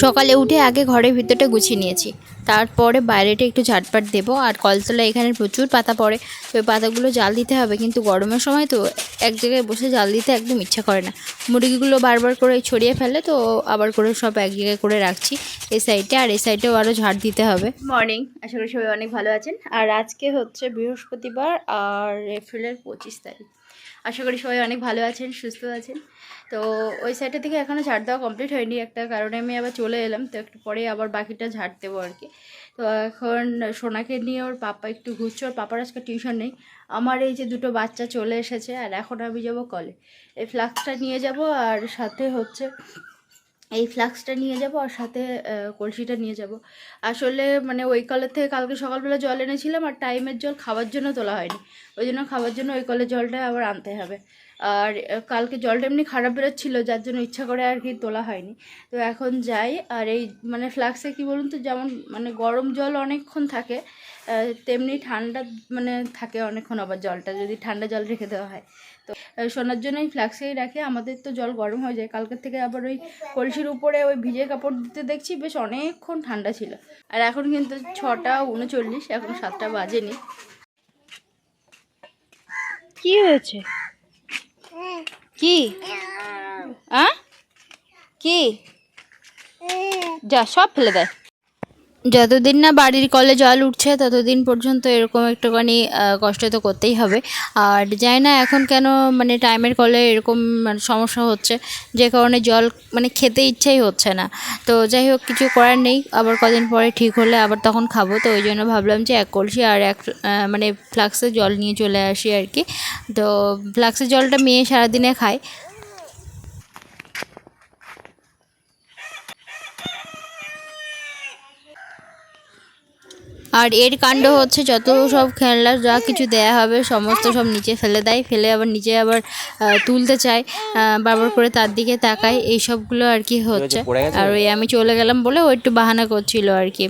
সকালে উঠে আগে ঘরের ভিতরটা গুছিয়ে নিয়েছি। তারপরে বাইরেটা একটু ঝাটপাট দেবো আর কলতলা এখানে প্রচুর পাতা পড়ে। তো ওই পাতাগুলো জাল দিতে হবে কিন্তু গরমের সময় তো এক জায়গায় বসে জাল দিতে একদম ইচ্ছা করে না। মুরগিগুলো বারবার করে ছড়িয়ে ফেলে তো আবার করে সব এক জায়গায় করে রাখছি এই সাইডে আর এই সাইডেও আরও ঝাড় দিতে হবে। মর্নিং আশা করি সবাই অনেক ভালো আছেন। আর আজকে হচ্ছে বৃহস্পতিবার আর এপ্রিলের পঁচিশ তারিখ। আশা করি সবাই অনেক ভালো আছেন, সুস্থ আছেন। তো ওই সাইডটা থেকে এখনও ঝাড় দেওয়া কমপ্লিট হয়নি একটা কারণে আমি আবার চলে এলাম, তো একটু পরে আবার বাকিটা ঝাড় দেবো আর কি। তো এখন সোনাকে নিয়ে ওর পাপা একটু ঘুরছে, ওর পাপার আজকে টিউশন নেই। আমার এই যে দুটো বাচ্চা চলে এসেছে, আর এখন আমি যাব কলে। এই ফ্লাক্সটা নিয়ে যাব আর সাথে হচ্ছে এই ফ্লাক্সটা নিয়ে যাব আর সাথে কলসিটা নিয়ে যাব। আসলে মানে ওই কলের থেকে কালকে সকালবেলা জল এনেছিলাম আর টাইমের জল খাওয়ার জন্য তোলা হয়নি। ওই জন্য খাওয়ার জন্য ওই কলের জলটা আবার আনতে হবে। আর কালকে জলটা এমনি খারাপ বেরোচ্ছিলো, যার জন্য ইচ্ছা করে আর কি তোলা হয়নি। তো এখন যাই, আর এই মানে ফ্লাক্সে কি বলুন তো, যেমন মানে গরম জল অনেকক্ষণ থাকে তেমনি ঠান্ডা মানে থাকে অনেকক্ষণ আবার জলটা, যদি ঠান্ডা জল রেখে দেওয়া হয়। তো শোনার জন্য এই ফ্লাক্সেই রাখে। আমাদের তো জল গরম হয়ে যায়। কালকের থেকে আবার ওই কলসির উপরে ওই ভিজে কাপড় দিতে দেখছি বেশ অনেকক্ষণ ঠান্ডা ছিল। আর এখন কিন্তু ছটা উনচল্লিশ এখন সাতটা বাজেনি। কি হয়েছে? কি? আ কি? যা সব ফেলে দেয় যতদিন না বাড়ির কলে জল উঠছে, ততদিন পর্যন্ত এরকম একটুখানি কষ্ট তো করতেই হবে। আর জানি না এখন কেন মানে টাইমের কলে এরকম মানে সমস্যা হচ্ছে, যে কারণে জল মানে খেতে ইচ্ছাই হচ্ছে না। তো যাই হোক, কিছু করার নেই, আবার কদিন পরে ঠিক হলে আবার তখন খাব। তো ওই জন্য ভাবলাম যে এক কলসি আর এক মানে ফ্লাক্সে জল নিয়ে চলে আসি আর কি। তো ফ্লাক্সের জলটা মেয়ে সারাদিনে খায় আর এর কাণ্ড হচ্ছে যত সব খেলনা যা কিছু দেয়া হবে সমস্ত সব নিচে ফেলে দেয় ফেলে আবার নিচে আবার তুলতে চায় বারবার করে তার দিকে তাকায় এই সবগুলো আর কি হচ্ছে। আর ওই আমি চলে গেলাম বলে ও একটু বাহানা করছিল আর কি।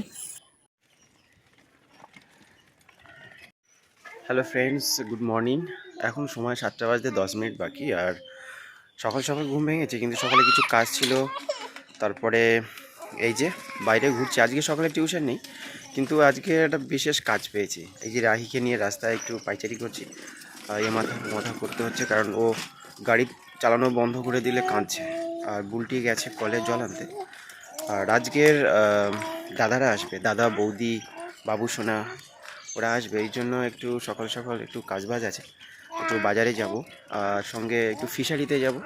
হ্যালো ফ্রেন্ডস গুড মর্নিং এখন সময় সাতটা বাজতে দশ মিনিট বাকি আর সকাল সকাল ঘুম ভেঙেছে কিন্তু সকালে কিছু কাজ ছিল। তারপরে এই যে বাইরে ঘুরছি। আজকে সকালে টিউশন নেই, কিন্তু আজকে একটা বিশেষ কাজ পেয়েছি। এই যে রাহিকে নিয়ে রাস্তায় একটু পাইচারি করছি এ মাথা মাথা করতে হচ্ছে কারণ ও গাড়ি চালানো বন্ধ করে দিলে কাঁদছে। আর বুলটি গেছে কলে জল আনতে। আর আজকের দাদারা আসবে, দাদা, বৌদি, বাবু, সোনা, ওরা আসবে। এই জন্য একটু সকাল সকাল একটু কাজবাজ আছে। একটু বাজারে যাব, আর সঙ্গে একটু ফিশারিতে যাব।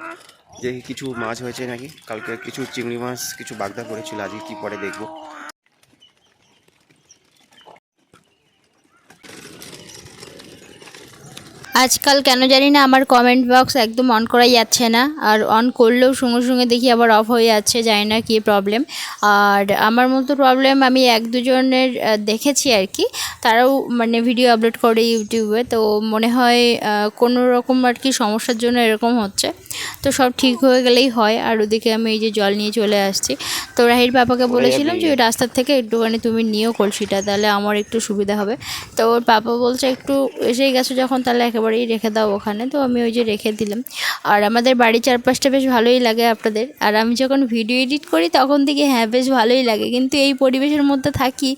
দেখি কিছু মাছ হয়েছে নাকি? কালকে কিছু চিংড়ি মাছ, কিছু বাগদা করেছিল, আজকে কি পরে দেখব? আজকাল কেন জানি না আমার কমেন্ট বক্স একদম অন করাই যাচ্ছে না। আর অন করলেও সঙ্গে সঙ্গে দেখি আবার অফ হয়ে যাচ্ছে জানি না কী প্রবলেম আর আমার মতো প্রবলেম আমি এক দুজনের দেখেছি আর কি। তারাও মানে ভিডিও আপলোড করে ইউটিউবে তো মনে হয় কোনো রকম আর কি সমস্যার জন্য এরকম হচ্ছে। তো সব ঠিক হয়ে গেলেই হয়। আর ওদিকে আমি এই যে জল নিয়ে চলে আসছি। তো রাহির পাপাকে বলেছিলাম যে ওই রাস্তার থেকে একটুখানি তুমি নিও কলসিটা তাহলে আমার একটু সুবিধা হবে। তো ওর পাপা বলছে একটু এসেই গেছো যখন তাহলে একেবারেই রেখে দাও ওখানে, তো আমি ওই যে রেখে দিলাম। আর আমাদের বাড়ির চারপাশটা বেশ ভালোই লাগে আপনাদের। আর আমি যখন ভিডিও এডিট করি তখন থেকে হ্যাঁ বেশ ভালোই লাগে। কিন্তু এই পরিবেশের মধ্যে থাকি,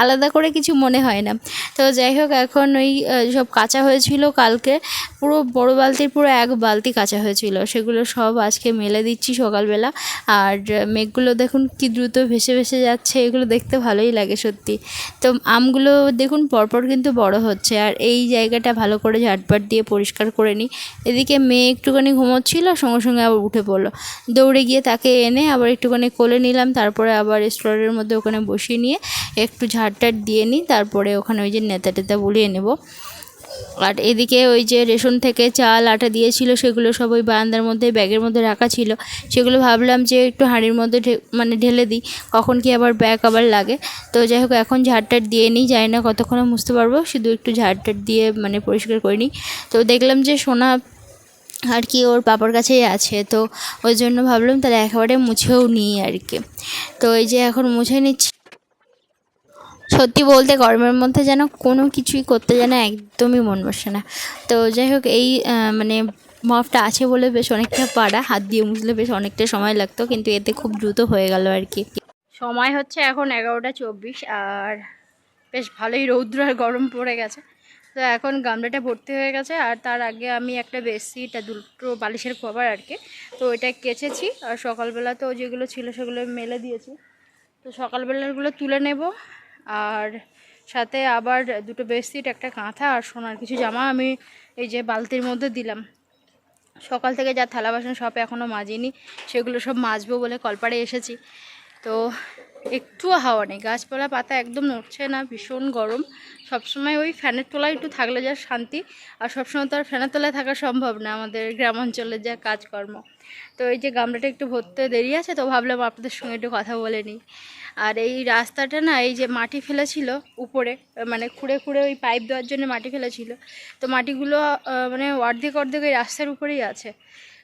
আলাদা করে কিছু মনে হয় না। তো যাই হোক, এখন ওই সব কাঁচা হয়েছিল কালকে। পুরো বড় বালতির পুরো এক বালতি কাঁচা হয়েছিল। সেগুলো সব আজকে মেলে দিচ্ছি সকালবেলা। আর মেঘগুলো দেখুন কি দ্রুত ভেসে ভেসে যাচ্ছে, এগুলো দেখতে ভালোই লাগে সত্যি। তো আমগুলো দেখুন পরপর কিন্তু বড় হচ্ছে। আর এই জায়গাটা ভালো করে ঝাটপাট দিয়ে পরিষ্কার করে নিই। এদিকে মেয়ে একটুখানি ঘুমোচ্ছিল, সঙ্গে সঙ্গে আবার উঠে পড়ল। দৌড়ে গিয়ে তাকে এনে আবার একটুখানি কোলে নিলাম, তারপরে আবার স্টোরের মধ্যে ওখানে বসিয়ে নিয়ে একটু ঝাড়টাট দিয়ে নিই, তারপরে ওখানে ওই যে নেতা টেতা বুলিয়ে নেব। আর এদিকে ওই যে রেশন থেকে চাল, আটা দিয়েছিল, সেগুলো সব ওই বারান্দার মধ্যে, ব্যাগের মধ্যে রাখা ছিল। সেগুলো ভাবলাম যে একটু হাঁড়ির মধ্যে মানে ঢেলে দিই, কখন কি আবার ব্যাগ আবার লাগে। তো যাই হোক, এখন ঝাড়টাট দিয়ে নিই, জানি না কতক্ষণে মুছতে পারব, শুধু একটু ঝাড়টাট দিয়ে মানে পরিষ্কার করে নিই। তো দেখলাম যে সোনা আর কি ওর পাপার কাছেই আছে, তো ওই জন্য ভাবলাম তাহলে একেবারে মুছেও নিই আর কি। তো এই যে এখন মুছে নিচ্ছি। সত্যি বলতে গরমের মধ্যে যেন কোনো কিছুই করতে যেন একদমই মন বসে না। তো যাই হোক, এই মানে মপটা আছে বলে বেশ অনেকটা পাড়া। হাত দিয়ে মুছলে বেশ অনেকটা সময় লাগতো, কিন্তু এতে খুব দ্রুত হয়ে গেল আর কি। সময় হচ্ছে এখন এগারোটা চব্বিশ, আর বেশ ভালোই রৌদ্র আর গরম পড়ে গেছে। তো এখন গামলাটা ভর্তি হয়ে গেছে, আর তার আগে আমি একটা বেডশিট আর দুটো বালিশের কভার আর কি। তো ওইটা কেচেছি, আর সকালবেলা তো যেগুলো ছিল সেগুলো মেলে দিয়েছি। তো সকালবেলারগুলো তুলে নেব আর সাথে আবার দুটো বেডশিট, একটা কাঁথা আর সোনার কিছু জামা আমি এই যে বালতির মধ্যে দিলাম। সকাল থেকে যা থালা বাসন সব এখনও মাজিনি, সেগুলো সব মাজবো বলে কলপাড়ে এসেছি। তো একটুও হাওয়া নেই। গাছপালা, পাতা একদম নড়ছে না, ভীষণ গরম। সবসময় ওই ফ্যানের তলায় একটু থাকলে যা শান্তি, আর সবসময় তো আর ফ্যানের তলায় থাকা সম্ভব না আমাদের গ্রাম অঞ্চলের যা কাজকর্ম। তো এই যে গামলাটা একটু ভরতে দেরি আছে, তো ভাবলাম আপনাদের সঙ্গে একটু কথা বলে নিই। আর এই রাস্তাটা না, এই যে মাটি ফেলেছিল উপরে মানে খুঁড়ে খুঁড়ে ওই পাইপ দেওয়ার জন্য মাটি ফেলেছিল তো মাটিগুলো মানে অর্ধেক অর্ধেক ওই রাস্তার উপরেই আছে।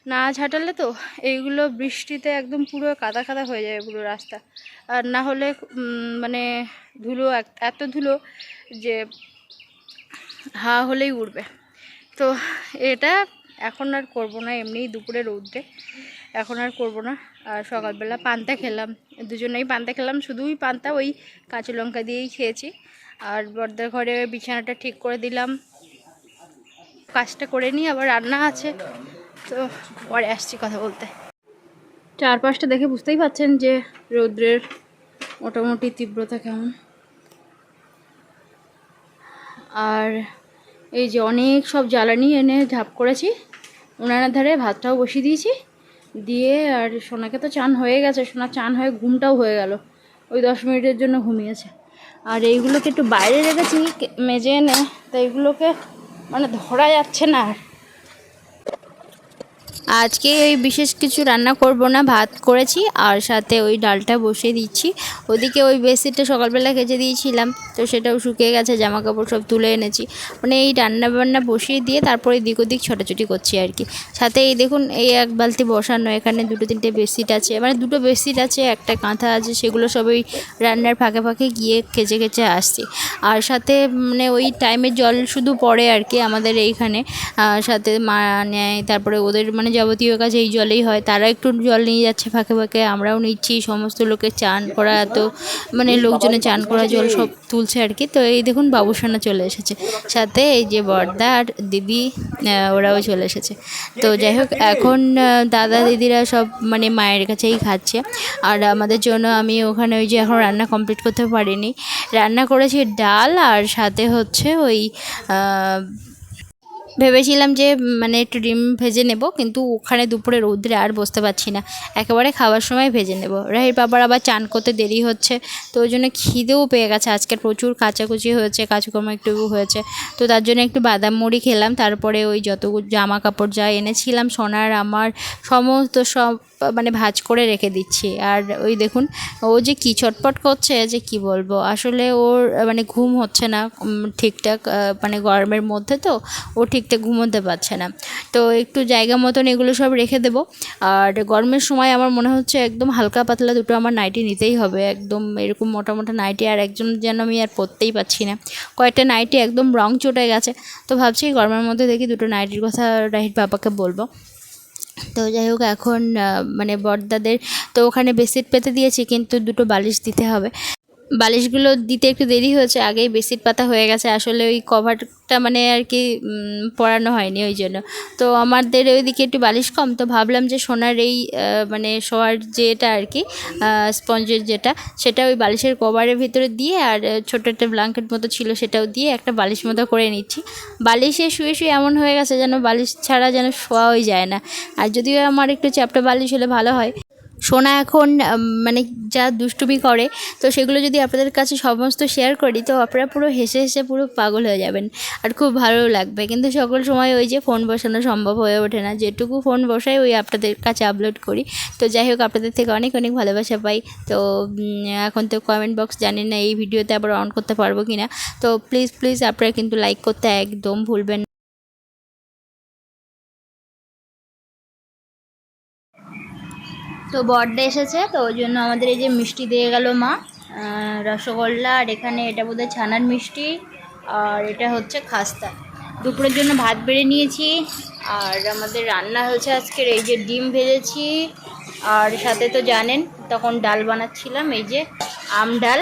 না ঝাঁটালে তো এইগুলো বৃষ্টিতে একদম পুরো কাদা কাদা হয়ে যাবে পুরো রাস্তা। আর না হলে মানে ধুলো এত ধুলো যে হা হলেই উঠবে তো এটা এখন আর করব না, এমনিই দুপুরে রৌদ্রে এখন আর করব না। আর সকালবেলা পান্তা খেলাম। দুজনেই পান্তা খেলাম, শুধুই পান্তা, ওই কাঁচা লঙ্কা দিয়েই খেয়েছি। আর বর্দার ঘরে বিছানাটা ঠিক করে দিলাম। কাজটা করে নিই আবার রান্না আছে। তো পরে আসছি কথা বলতে। চারপাশটা দেখে বুঝতেই পাচ্ছেন যে রৌদ্রের মোটামুটি তীব্রতা কেমন। আর এই যে অনেক সব জ্বালানি এনে ঝাপ করেছি, উনানের ধারে ভাতটাও বসিয়ে দিয়েছি। দিয়ে আর সোনাকে তো চান হয়ে গেছে, সোনা চান হয়ে ঘুমটাও হয়ে গেল। ওই দশ মিনিটের জন্য ঘুমিয়েছে। আর এইগুলোকে একটু বাইরে রেখেছি মেজে এনে তো এইগুলোকে মানে ধরা যাচ্ছে না আর। আজকে ওই বিশেষ কিছু রান্না করব না, ভাত করেছি আর সাথে ওই ডালটা বসিয়ে দিচ্ছি। ওদিকে ওই বেডশিটটা সকালবেলা কেচে দিয়েছিলাম। তো সেটাও শুকিয়ে গেছে জামা কাপড় সব তুলে এনেছি। মানে এই রান্না বান্না বসিয়ে দিয়ে তারপরে দিক ওদিক ছোটাছুটি করছি আর কি। সাথে এই দেখুন, এই এক বালতি বসানো, এখানে দুটো তিনটে বেডশিট আছে। মানে দুটো বেডশিট আছে, একটা কাঁথা আছে, সেগুলো সব ওই রান্নার ফাঁকে ফাঁকে গিয়ে কেচে কেচে আসছি। আর সাথে মানে ওই টাইমে জল শুধু পড়ে আর কি আমাদের এইখানে। সাথে মা নেয়, তারপরে ওদের মানে যাবতীয় কাজ এই জলেই হয়। তারা একটু জল নিয়ে যাচ্ছে ফাঁকে ফাঁকে, আমরাও নিচ্ছি। সমস্ত লোকের চান করা, এত মানে লোকজনে চান করা জল সব তুলছে আর কি, তো এই দেখুন বাবুসোনা চলে এসেছে। সাথে এই যে বর্দা আর দিদি ওরাও চলে এসেছে। তো যাই হোক, এখন দাদা দিদিরা সব মানে মায়ের কাছেই খাচ্ছে। আর আমাদের জন্য আমি ওখানে ওই যে এখন রান্না কমপ্লিট করতে পারিনি। রান্না করেছি ডাল আর সাথে হচ্ছে ওই ভেবেছিলাম যে মানে একটু ডিম ভেজে নেব, কিন্তু ওখানে দুপুরে রৌদ্রে আর বসতে পারছি না। একেবারে খাওয়ার সময় ভেজে নেব। রাহির বাবার আবার চান করতে দেরি হচ্ছে, তো ওই জন্য খিদেও পেয়ে গেছে। আজকে প্রচুর কাচাকুচি হয়েছে, কাজকর্ম একটু হয়েছে, তো তার জন্য একটু বাদাম মুড়ি খেলাম। তারপরে ওই যত জামা কাপড় যা এনেছিলাম, সোনার, আমার, সমস্ত সব মানে ভাজ করে রেখে দিচ্ছি। আর ওই দেখুন, ও যে কী ছটপট করছে, যে কি বলব? আসলে ওর মানে ঘুম হচ্ছে না ঠিকঠাক মানে গরমের মধ্যে তো, ও ঠিকঠাক ঘুমোতে পারছে না। তো একটু জায়গা মতন এগুলো সব রেখে দেবো। আর গরমের সময় আমার মনে হচ্ছে একদম হালকা পাতলা দুটো আমার নাইটি নিতেই হবে। একদম এরকম মোটা মোটা নাইটি আর একজন যেন আমি আর পরতেই পারছি না। কয়েকটা নাইটি একদম রং চটে গেছে। তো ভাবছি গরমের মধ্যে দেখি দুটো নাইটির কথা রাহির বাবাকে বলব। তো যাই হোক, এখন মানে বড়দাদের তো ওখানে বেডশিট পেতে দিয়েছি, কিন্তু দুটো বালিশ দিতে হবে। বালিশগুলো দিতে একটু দেরি হয়েছে, আগেই বেডশিট পাতা হয়ে গেছে, আসলে ওই কভারটা মানে আর কি পরানো হয়নি ওই জন্য। তো আমাদের ওইদিকে একটু বালিশ কম, তো ভাবলাম যে সোনার এই মানে শোয়ার যেটা আর কি স্পঞ্জের যেটা, সেটা ওই বালিশের কভারের ভিতরে দিয়ে আর ছোটো একটা ব্ল্যাঙ্কেট মতো ছিল সেটাও দিয়ে একটা বালিশ মতো করে নিচ্ছি। বালিশে শুয়ে শুয়ে এমন হয়ে গেছে যেন বালিশ ছাড়া যেন শোয়াই যায় না। আর যদিও আমার একটু চ্যাপটা বালিশ হলে ভালো হয় সোনা এখন মানে যা দুষ্টুমি করে, তো সেগুলো যদি আপনাদের কাছে সমস্ত শেয়ার করি, তো আপনারা পুরো হেসে হেসে পুরো পাগল হয়ে যাবেন। আর খুব ভালো লাগবে। কিন্তু সকল সময় ওই যে ফোন বসানো সম্ভব হয়ে ওঠে না। যেটুকু ফোন বসাই, ওই আপনাদের কাছে আপলোড করি। তো যাই হোক, আপনাদের থেকে অনেক অনেক ভালোবাসা পাই। তো এখন তো কমেন্ট বক্স জানেন না, এই ভিডিওতে আবার অন করতে পারব কি না তো প্লিজ প্লিজ আপনারা কিন্তু লাইক করতে একদম ভুলবেন তো বর্ডে এসেছে, তো ওই জন্য আমাদের এই যে মিষ্টি দিয়ে গেল মা। রসগোল্লা, আর এখানে এটা বোধহয় ছানার মিষ্টি, আর এটা হচ্ছে খাস্তা। দুপুরের জন্য ভাত বেড়ে নিয়েছি, আর আমাদের রান্না হয়েছে আজকের এই যে ডিম ভেজেছি। আর সাথে তো জানেন, তখন ডাল বানাচ্ছিলাম, এই যে আম ডাল।